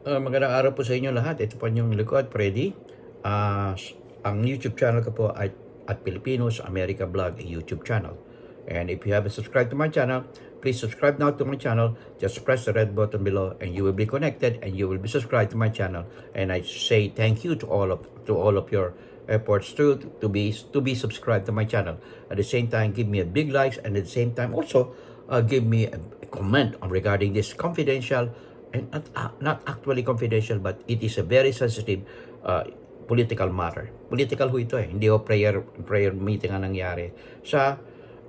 Uh, magandang araw po sa inyo lahat. Ito po yung likod, Freddy. S- ang YouTube channel ko po ay at Filipinos America Vlog YouTube channel. And if you haven't subscribed to my channel, please subscribe now to my channel. Just press the red button below and you will be connected and you will be subscribed to my channel. And I say thank you to all of to all of your efforts to to be to be subscribed to my channel. At the same time, give me a big likes and at the same time also uh, give me a comment on regarding this confidential and uh, not actually confidential but it is a very sensitive uh, political matter. Political ho ito eh. Hindi ho prayer, prayer meeting ang nangyari. Sa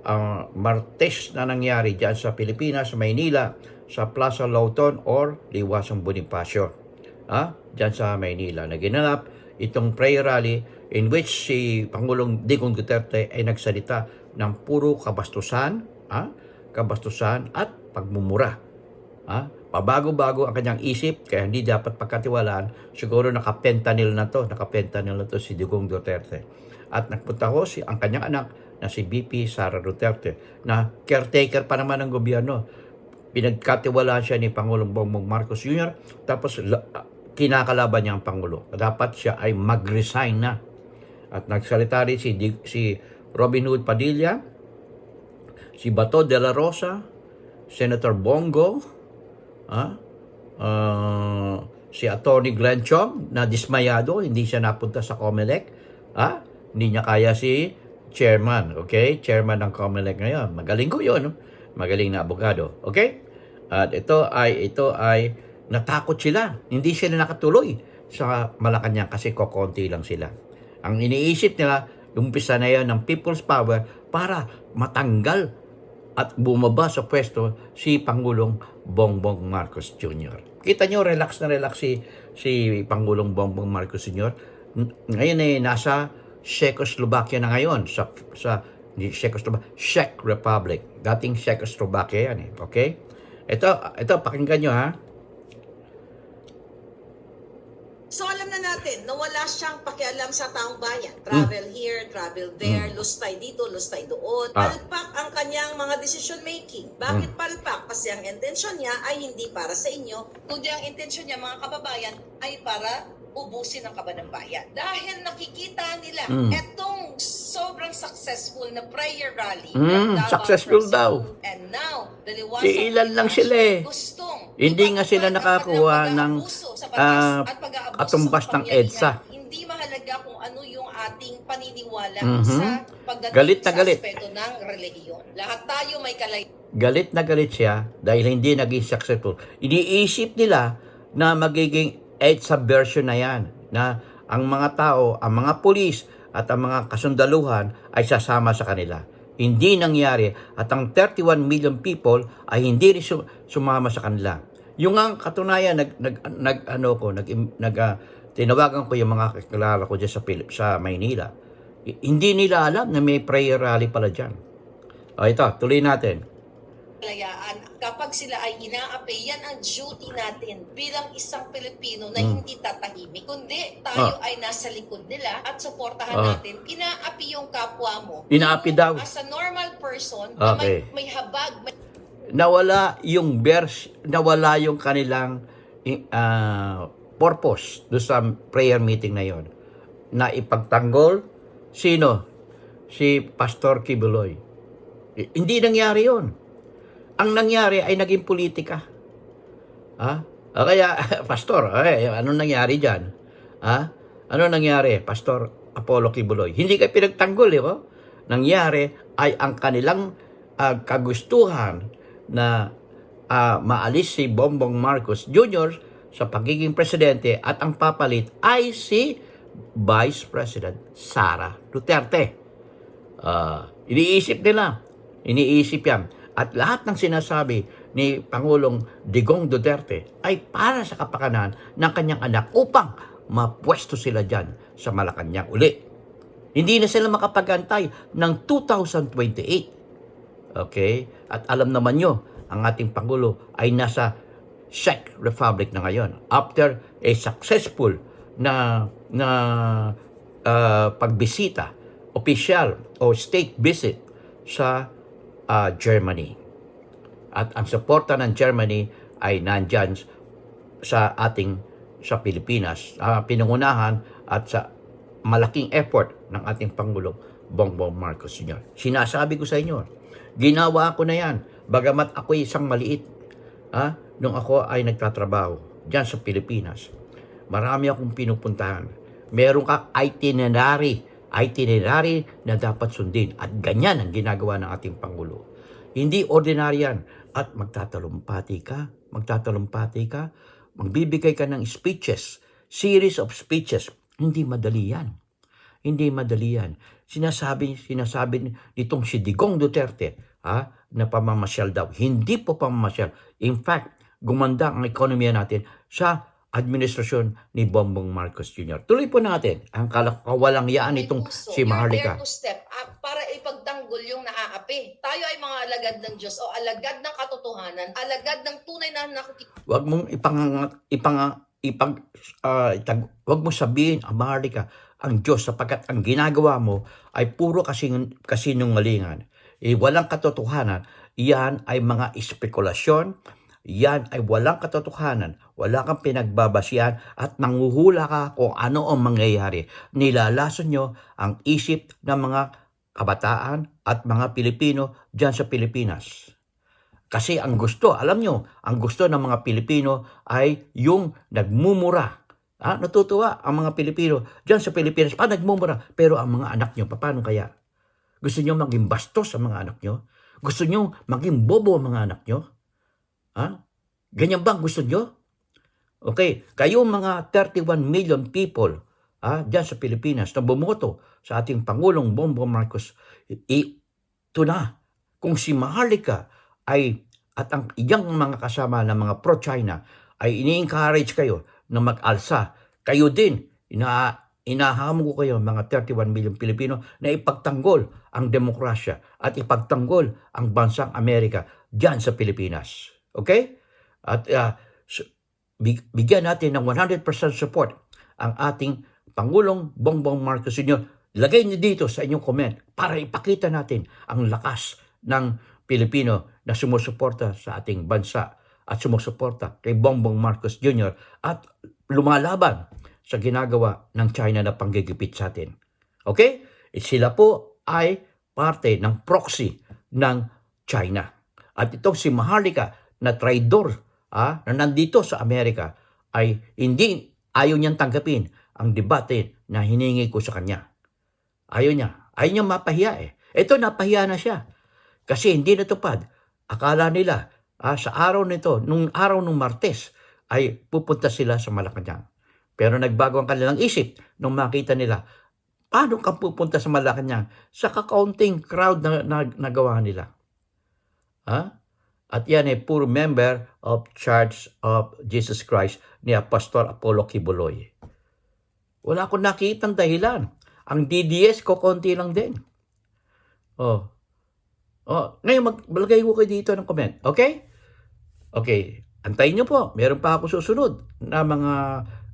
uh, Martes na nangyari dyan sa Pilipinas, sa Maynila, sa Plaza Lawton or Liwasong Bonifacio. Ah, dyan sa Maynila. Naginanap itong prayer rally in which si Pangulong Digong Duterte ay nagsalita ng puro kabastusan, ah, kabastusan at pagmumura. Ha? Pabago-bago ang kanyang isip, kaya hindi dapat pagkatiwalaan. Siguro nakapentanil na to, nakapentanil na to si Digong Duterte. At nagpunta ko si ang kanyang anak na si BP Sara Duterte na caretaker pa naman ng gobyerno. Pinagkatiwalaan siya ni Pangulong Bongbong Marcos Jr. Tapos la- kinakalaban niya ang Pangulo. Dapat siya ay mag-resign na. At nagsalita rin si, si Robin Hood Padilla, si Bato de la Rosa, Senator Bongo, ah, ah, si Attorney Glenn Chong na dismayado, hindi siya napunta sa COMELEC. Ah, hindi niya kaya si chairman, okay? Chairman ng COMELEC ngayon. Magaling ko 'yon, magaling na abogado, okay? At ito ay ito ay natakot sila. Hindi sila nakatuloy sa Malacanang kasi kokonti lang sila. Ang iniisip nila, umpisa na yan ng people's power para matanggal at bumaba sa pwesto si Pangulong Bongbong Marcos Jr. Kita nyo, relax na relax si, si Pangulong Bongbong Marcos Jr. Ngayon eh, nasa Czechoslovakia na ngayon. Sa, sa Czechoslovakia, Czech Republic. Dating Czechoslovakia yan eh. Okay? Ito, ito, pakinggan nyo ha. So alam na natin na wala siyang pakialam sa taong bayan. Travel here, travel there, lustay dito, lustay doon. Ah. Palpak ang kanyang mga decision making. Bakit palpak? Kasi ang intensyon niya ay hindi para sa inyo, kundi ang intensyon niya mga kababayan ay para ubusin ang kaba ng bayan. Dahil nakikita nila Mm. sobrang successful na prayer rally Mm, successful daw. And now daliwasan Iilan lang sila eh. gustong Hindi nga sila nakakuha ng, sa pag-aabuso katumbas sa ng. EDSA. Hindi mahalaga kung ano yung ating paniniwala Mhm. sa pagdating Galit na sa galit. aspeto ng relihiyon. Lahat tayo may kalay galit na galit siya dahil hindi naging successful. Iniisip nila na magiging EDSA version na yan, na ang mga tao, ang mga pulis at ang mga kasundaluhan ay sasama sa kanila. Hindi nangyari at ang 31 million people ay hindi rin su- sumama sa kanila. Yung ang katunayan, nag, nag, nag ano ko, nag, nag ah, tinawagan ko yung mga kakilala ko dyan sa, Pilip, sa Maynila. Hindi nila alam na may prayer rally pala dyan. O ito, tuloy natin. kalayaan kapag sila ay inaapi, yan ang duty natin bilang isang Pilipino na Hmm. hindi tatahimik. Kundi tayo Ah. ay nasa likod nila at suportahan Ah. natin. Inaapi yung kapwa mo. Inaapi daw. As a normal person, Okay. may, may habag, may nawala yung verse, nawala yung kanilang ah, purpose do sa prayer meeting na yon na ipagtanggol sino si Pastor Kibuloy hindi nangyari yon ang nangyari ay naging politika ha Ah, kaya pastor eh, ano nangyari diyan ha ano nangyari pastor Apollo Kibuloy hindi ka pinagtanggol di ba nangyari ay ang kanilang ah, kagustuhan na ah, maalis si Bongbong Marcos Jr. sa pagiging presidente at ang papalit ay si Vice President Sara Duterte. Ah, iniisip nila, iniisip yan. At lahat ng sinasabi ni Pangulong Digong Duterte ay para sa kapakanan ng kanyang anak upang mapwesto sila dyan sa Malacanang uli. Hindi na sila makapagantay ng 2028. Okay? At alam naman nyo, ang ating Pangulo ay nasa Czech Republic na ngayon. After a successful na na ah, pagbisita, official o state visit sa ah, Germany. At ang suporta ng Germany ay nandyan sa ating sa Pilipinas, ah, pinangunahan at sa malaking effort ng ating Pangulo Bongbong Marcos Sr. Sinasabi ko sa inyo, ginawa ko na yan. Bagamat ako isang maliit, ah, nung ako ay nagtatrabaho diyan sa Pilipinas. Marami akong pinupuntahan. Meron ka itinerary, itinerary na dapat sundin. At ganyan ang ginagawa ng ating Pangulo. Hindi ordinary yan. At magtatalumpati ka, magtatalumpati ka, magbibigay ka ng speeches, series of speeches. Hindi madali yan. Hindi madali yan. Sinasabi, sinasabi nitong si Digong Duterte ha, na pamamasyal daw. Hindi po pamamasyal. In fact, gumanda ang ekonomiya natin sa administrasyon ni Bongbong Marcos Jr. Tuloy po natin ang kawalang yaan May nitong puso. si Maharlika. to step up para ipagtanggol yung naaapi. Tayo ay mga alagad ng Diyos o alagad ng katotohanan, alagad ng tunay na nakikita. Wag mong ipang ipang ipag ah, itag, wag mo sabihin ang Maharlika ang Diyos sapagkat ang ginagawa mo ay puro kasing kasinungalingan. Eh, walang katotohanan. Yan ay mga espekulasyon. Yan ay walang katotohanan. Wala kang pinagbabasihan at nanguhula ka kung ano ang mangyayari. Nilalason nyo ang isip ng mga kabataan at mga Pilipino dyan sa Pilipinas. Kasi ang gusto, alam nyo, ang gusto ng mga Pilipino ay yung nagmumura. Ah, natutuwa ang mga Pilipino dyan sa Pilipinas pa nagmumura. Pero ang mga anak nyo, paano kaya? Gusto nyo maging bastos ang mga anak nyo? Gusto nyo maging bobo ang mga anak nyo? Ha? Ganyan ba ang gusto nyo? Okay, kayo mga 31 million people ah, dyan sa Pilipinas na bumoto sa ating Pangulong Bongbong Marcos, ito na. Kung si Maharlika ay at ang iyang mga kasama ng mga pro-China ay ini-encourage kayo na mag-alsa, kayo din, ina inahamon ko kayo mga 31 million Pilipino na ipagtanggol ang demokrasya at ipagtanggol ang bansang Amerika diyan sa Pilipinas. Okay? At big- bigyan natin ng 100% support ang ating Pangulong Bongbong Marcos Sr. Lagay niyo dito sa inyong comment para ipakita natin ang lakas ng Pilipino na sumusuporta sa ating bansa at sumusuporta kay Bongbong Marcos Jr. at lumalaban sa ginagawa ng China na panggigipit sa atin. Okay? Sila po ay parte ng proxy ng China. At itong si Maharlika na traidor ah, na nandito sa Amerika ay hindi ayaw niyang tanggapin ang debate na hiningi ko sa kanya. Ayaw niya. Ayaw niya mapahiya eh. Ito, napahiya na siya. Kasi hindi natupad. Akala nila, ah, sa araw nito, nung araw ng Martes, ay pupunta sila sa Malacanang. Pero nagbago ang kanilang isip nung makita nila, paano ka pupunta sa Malacanang sa kakaunting crowd na, na nagawa nila? Ha? At yan ay puro member of Church of Jesus Christ ni Pastor Apollo Kibuloy. Wala akong nakitang dahilan. Ang DDS ko konti lang din. Oh. Oh, ngayon maglagay ko kayo dito ng comment. Okay? Okay. Antayin nyo po. Meron pa ako susunod na mga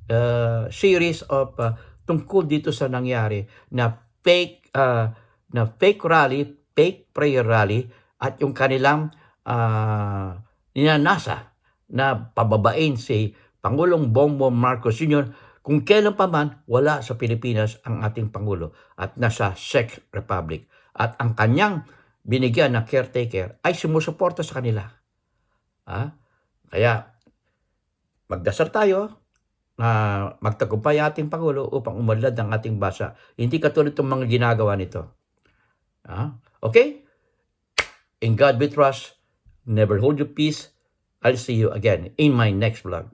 uh, series of uh, tungkol dito sa nangyari na fake uh, na fake rally, fake prayer rally at yung kanilang uh, ninanasa na pababain si Pangulong Bongbong Marcos Sr. kung kailan pa man wala sa Pilipinas ang ating Pangulo at nasa Czech Republic. At ang kanyang binigyan na caretaker ay sumusuporta sa kanila. Ha? Kaya magdasal tayo na magtagumpay ating Pangulo upang umadlad ang ating basa. Hindi katulad ng mga ginagawa nito. Ha? Okay? In God we trust. Never hold your peace. I'll see you again in my next vlog.